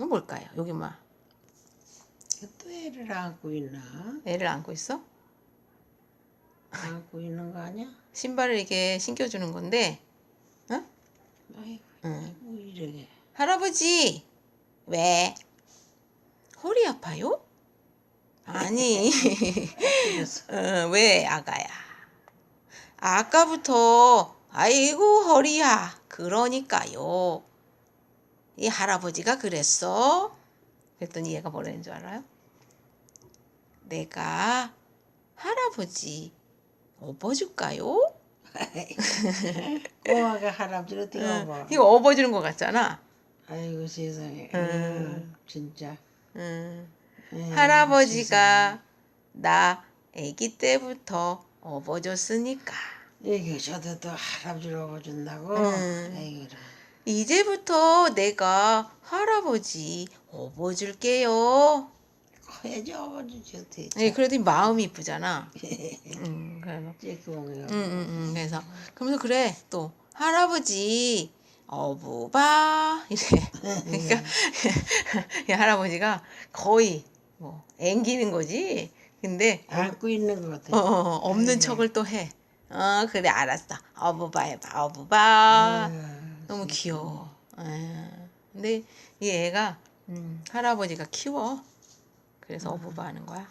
이건 뭘까요? 여기 뭐또 애를 안고 있나? 애를 안고 있어? 안고 있는 거 아니야? 신발을 이렇게 신겨주는 건데 아이고, 응. 뭐 이러게. 할아버지 왜 허리 아파요? 아니 어, 왜 아가야 아까부터 아이고 허리야 그러니까요 이 할아버지가 그랬어 그랬더니 얘가 뭐라는 줄 알아요? 내가 할아버지 업어줄까요? 꼬마가 할아버지를 응, 뛰어봐. 이거 업어주는 것 같잖아 아이고 세상에. 응. 음, 진짜. 응. 에이, 할아버지가 나 아기 때부터 업어줬으니까 세상에. 이게 저도 또 할아버지를 업어준다고? 응. 아이고. 이제부터 내가 할아버지 업어줄게요. 커야지 업어주지 어떻게. 네, 그래도 이 마음이 이쁘잖아. 음, 그래서. 음, 음, 음, 그래서, 그러면서 그래 또 할아버지 어부바 이래. 그러니까 이 할아버지가 거의 뭐 앵기는 거지. 근데 안고 있는 것 같아. 어, 어, 어, 없는 아이고. 척을 또 해. 어, 그래 알았어. 어부바 해봐, 어부바. 음. 귀여워. 에. 근데 이 애가 음, 할아버지가 키워. 그래서 어부바 하는 거야.